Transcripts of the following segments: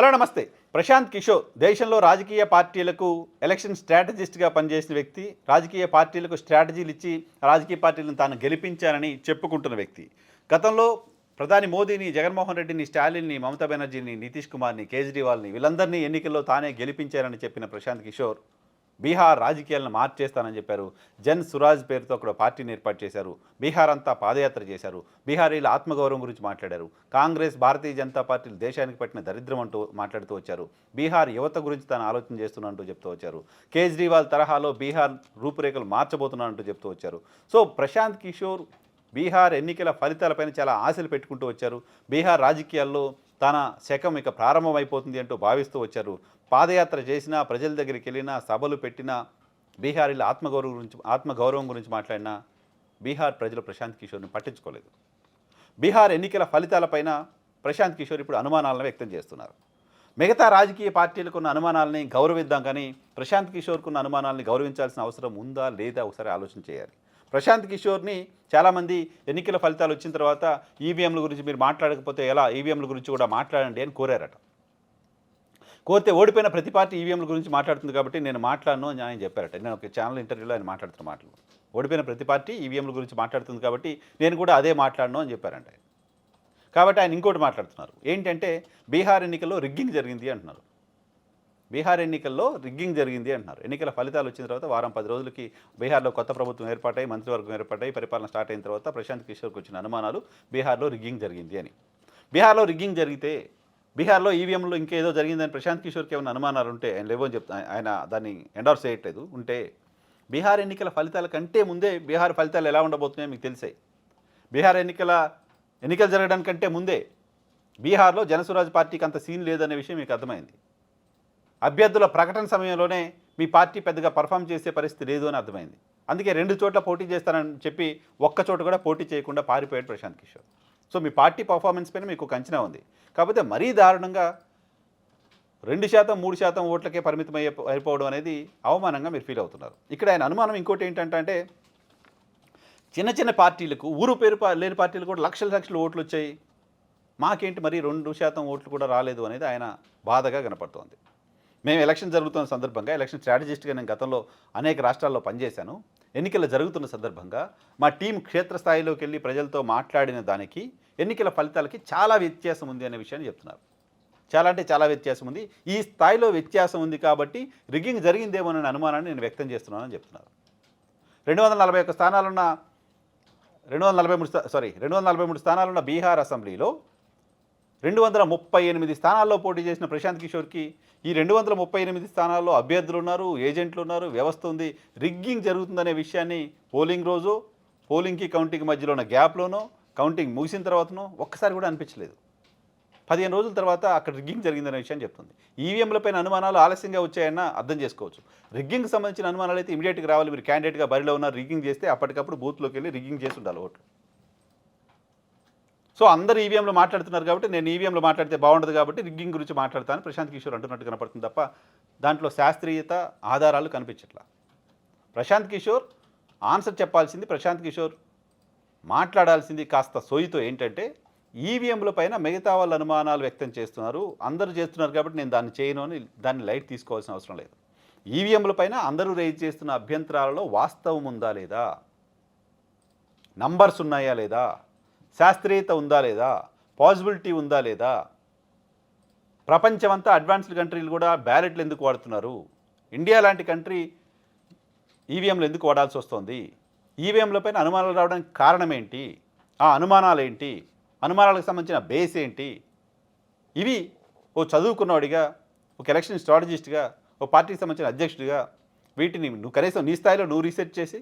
Hello నమస్తే. ప్రశాంత్ కిషోర్. దేశంలో రాజకీయ పార్టీలకు ఎలక్షన్ స్ట్రాటజిస్ట్గా పనిచేసిన వ్యక్తి రాజకీయ పార్టీలకు స్ట్రాటజీలు ఇచ్చి రాజకీయ పార్టీలను తాను గెలిపించానని చెప్పుకుంటున్న వ్యక్తి. గతంలో ప్రధాని మోదీని జగన్మోహన్ రెడ్డిని స్టాలిన్ని మమతా బెనర్జీని నితీష్ కుమార్ని కేజ్రీవాల్ని వీళ్ళందరినీ ఎన్నికల్లో తానే గెలిపించారని చెప్పిన ప్రశాంత్ కిషోర్ బీహార్ రాజకీయాలను మార్చేస్తానని చెప్పారు. జన్ సురాజ్ పేరుతో అక్కడ పార్టీని ఏర్పాటు చేశారు. బీహార్ అంతా పాదయాత్ర చేశారు. బీహారీల ఆత్మగౌరవం గురించి మాట్లాడారు. కాంగ్రెస్ భారతీయ జనతా పార్టీలు దేశానికి పట్టిన దరిద్రం అంటూ మాట్లాడుతూ వచ్చారు. బీహార్ యువత గురించి తాను ఆలోచన చేస్తున్నానంటూ చెప్తూ వచ్చారు. కేజ్రీవాల్ తరహాలో బీహార్ రూపురేఖలు మార్చబోతున్నానంటూ చెప్తూ వచ్చారు. సో ప్రశాంత్ కిషోర్ బీహార్ ఎన్నికల ఫలితాలపైన చాలా ఆశలు పెట్టుకుంటూ వచ్చారు. బీహార్ రాజకీయాల్లో తన శకం ఇక ప్రారంభమైపోతుంది అంటూ భావిస్తూ వచ్చారు. పాదయాత్ర చేసినా ప్రజల దగ్గరికి వెళ్ళినా సభలు పెట్టినా బీహారీల ఆత్మగౌరవం గురించి ఆత్మగౌరవం గురించి మాట్లాడినా బీహార్ ప్రజలు ప్రశాంత్ కిషోర్ని పట్టించుకోలేదు. బీహార్ ఎన్నికల ఫలితాలపైన ప్రశాంత్ కిషోర్ ఇప్పుడు అనుమానాలను వ్యక్తం చేస్తున్నారు. మిగతా రాజకీయ పార్టీలకు ఉన్న అనుమానాలని గౌరవిద్దాం కానీ ప్రశాంత్ కిషోర్కున్న అనుమానాలని గౌరవించాల్సిన అవసరం ఉందా లేదా ఒకసారి ఆలోచన చేయాలి. ప్రశాంత్ కిషోర్ని చాలామంది ఎన్నికల ఫలితాలు వచ్చిన తర్వాత ఈవీఎంల గురించి మీరు మాట్లాడకపోతే ఎలా? ఈవీఎంల గురించి కూడా మాట్లాడండి అని కోరారట. కోరితే ఓడిపోయిన ప్రతి పార్టీ ఈవీఎంల గురించి మాట్లాడుతుంది కాబట్టి నేను మాట్లాడను అని ఆయన చెప్పారట. నేను ఒక ఛానల్ ఇంటర్వ్యూలో ఆయన మాట్లాడుతున్న మాటలు. ఓడిపోయిన ప్రతి పార్టీ ఈవీఎంల గురించి మాట్లాడుతుంది కాబట్టి నేను కూడా అదే మాట్లాడను అని చెప్పారంట ఆయన. కాబట్టి ఆయన ఇంకోటి మాట్లాడుతున్నారు. ఏంటంటే బీహార్ ఎన్నికల్లో రిగ్గింగ్ జరిగింది అంటున్నారు. బీహార్ ఎన్నికల్లో రిగ్గింగ్ జరిగింది అంటున్నారు. ఎన్నికల ఫలితాలు వచ్చిన తర్వాత వారం పది రోజులకి బీహార్లో కొత్త ప్రభుత్వం ఏర్పాటై మంత్రివర్గం ఏర్పాటై పరిపాలన స్టార్ట్ అయిన తర్వాత ప్రశాంత్ కిషోర్కి వచ్చిన అనుమానాలు బీహార్లో రిగ్గింగ్ జరిగింది అని. బీహార్లో రిగ్గింగ్ జరిగితే బీహార్లో ఈవీఎంలో ఇంకేదో జరిగిందని ప్రశాంత్ కిషోర్కి ఏమైనా అనుమానాలు ఉంటే ఆయన లేవని చెప్తా ఆయన దాన్ని ఎండోర్స్ చేయట్లేదు. ఉంటే బీహార్ ఎన్నికల ఫలితాల కంటే ముందే బీహార్ ఫలితాలు ఎలా ఉండబోతున్నాయో మీకు తెలిసాయి బీహార్ ఎన్నికల ఎన్నికలు జరగడానికంటే ముందే బీహార్లో జనసురాజ్ పార్టీకి అంత సీన్ లేదనే విషయం మీకు అర్థమైంది. అభ్యర్థుల ప్రకటన సమయంలోనే మీ పార్టీ పెద్దగా పర్ఫామ్ చేసే పరిస్థితి లేదు అని అర్థమైంది. అందుకే రెండు చోట్ల పోటీ చేస్తానని చెప్పి ఒక్క చోట కూడా పోటీ చేయకుండా పారిపోయాడు ప్రశాంత్ కిషోర్. సో మీ పార్టీ పర్ఫార్మెన్స్ పైన మీకు ఒక అంచనా ఉంది. కాకపోతే మరీ దారుణంగా రెండు శాతం మూడు శాతం ఓట్లకే పరిమితం అయ్యే అయిపోవడం అనేది అవమానంగా మీరు ఫీల్ అవుతున్నారు. ఇక్కడ ఆయన అనుమానం ఇంకోటి ఏంటంటే చిన్న చిన్న పార్టీలకు ఊరు పేరు లేని పార్టీలు కూడా లక్షల లక్షల ఓట్లు వచ్చాయి. మాకేంటి మరి రెండు శాతం ఓట్లు కూడా రాలేదు అనేది ఆయన బాధగా కనపడుతోంది. మేము ఎలక్షన్ జరుగుతున్న సందర్భంగా ఎలక్షన్ స్ట్రాటజిస్ట్గా నేను గతంలో అనేక రాష్ట్రాల్లో పనిచేశాను. ఎన్నికలు జరుగుతున్న సందర్భంగా మా టీం క్షేత్రస్థాయిలోకి వెళ్ళి ప్రజలతో మాట్లాడిన దానికి ఎన్నికల ఫలితాలకి చాలా వ్యత్యాసం ఉంది అనే విషయాన్ని చెప్తున్నారు. చాలా అంటే చాలా వ్యత్యాసం ఉంది. ఈ స్థాయిలో వ్యత్యాసం ఉంది కాబట్టి రిగ్గింగ్ జరిగిందేమోననే అనుమానాన్ని నేను వ్యక్తం చేస్తున్నానని చెప్తున్నారు. రెండు వందల నలభై ఒక్క స్థానాలున్న రెండు వందల నలభై మూడు సారీ రెండు వందల నలభై మూడు స్థానాలున్న బీహార్ అసెంబ్లీలో రెండు వందల ముప్పై ఎనిమిది స్థానాల్లో పోటీ చేసిన ప్రశాంత్ కిషోర్కి ఈ రెండు వందల ముప్పై ఎనిమిది స్థానాల్లో అభ్యర్థులు ఉన్నారు ఏజెంట్లు ఉన్నారు వ్యవస్థ ఉంది. రిగ్గింగ్ జరుగుతుందనే విషయాన్ని పోలింగ్ రోజు పోలింగ్కి కౌంటింగ్ మధ్యలో ఉన్న గ్యాప్లోనో కౌంటింగ్ ముగిసిన తర్వాతనో ఒక్కసారి కూడా అనిపించలేదు. పదిహేను రోజుల తర్వాత అక్కడ రిగ్గింగ్ జరిగిందనే విషయం చెప్తుంది. ఈవీఎంలపైన అనుమానాలు ఆలస్యంగా వచ్చాయన్న అర్థం చేసుకోవచ్చు. రిగ్గింగ్ సంబంధించిన అనుమానాలు అయితే ఇమీడియట్గా రావాలి. మీరు క్యాండిడేట్గా బరిలో ఉన్న రిగ్గింగ్ చేస్తే అప్పటికప్పుడు బూత్లోకి వెళ్ళి రిగ్గింగ్ చేసి ఉండాలి ఓట్లు సో అందరు ఈవీఎంలో మాట్లాడుతున్నారు కాబట్టి నేను ఈవీఎంలో మాట్లాడితే బాగుండదు కాబట్టి రిగ్గింగ్ గురించి మాట్లాడతాను. ప్రశాంత్ కిషోర్ అంటున్నట్టు కనపడుతుంది తప్ప దాంట్లో శాస్త్రీయత ఆధారాలు కనిపించట్లా. ప్రశాంత్ కిషోర్ ఆన్సర్ చెప్పాల్సింది ప్రశాంత్ కిషోర్ మాట్లాడాల్సింది కాస్త సోయితో ఏంటంటే ఈవీఎంల పైన మిగతా వాళ్ళ అనుమానాలు వ్యక్తం చేస్తున్నారు. అందరూ చేస్తున్నారు కాబట్టి నేను దాన్ని చేయను అని దాన్ని లైట్ తీసుకోవాల్సిన అవసరం లేదు. ఈవీఎంల పైన అందరూ రేజ్ చేస్తున్న అభ్యంతరాలలో వాస్తవం ఉందా లేదా? నంబర్స్ ఉన్నాయా లేదా? శాస్త్రీయత ఉందా లేదా? పాసిబిలిటీ ఉందా లేదా? ప్రపంచమంతా అడ్వాన్స్డ్ కంట్రీలు కూడా బ్యాలెట్లు ఎందుకు వాడుతున్నారు? ఇండియా లాంటి కంట్రీ ఈవీఎంలు ఎందుకు వాడాల్సి వస్తుంది? ఈవీఎంలపైన అనుమానాలు రావడానికి కారణం ఏంటి? ఆ అనుమానాలు ఏంటి? అనుమానాలకు సంబంధించిన బేస్ ఏంటి? ఇవి ఓ చదువుకున్నవాడిగా ఒక ఎలక్షన్ స్ట్రాటజిస్ట్గా ఓ పార్టీకి సంబంధించిన అధ్యక్షుడిగా వీటిని నువ్వు కనీసం నీ స్థాయిలో నువ్వు రీసెర్చ్ చేసి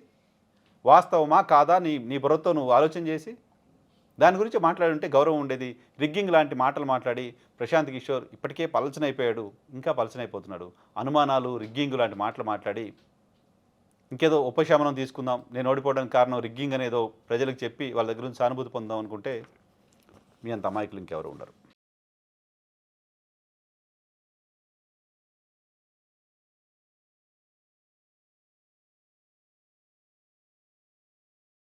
వాస్తవమా కాదా నీ నీ బుర్రతో నువ్వు ఆలోచన చేసి దాని గురించి మాట్లాడుంటే గౌరవం ఉండేది. రిగ్గింగ్ లాంటి మాటలు మాట్లాడి ప్రశాంత్ కిషోర్ ఇప్పటికే పలచనైపోయాడు ఇంకా పలచనైపోతున్నాడు. అనుమానాలు రిగ్గింగ్ లాంటి మాటలు మాట్లాడి ఇంకేదో ఉపశమనం తీసుకుందాం నేను ఓడిపోవడానికి కారణం రిగ్గింగ్ అనేదో ప్రజలకు చెప్పి వాళ్ళ దగ్గర నుంచి సానుభూతి పొందాం అనుకుంటే మీ అంత అమాయకులు ఇంకెవరు ఉండరు.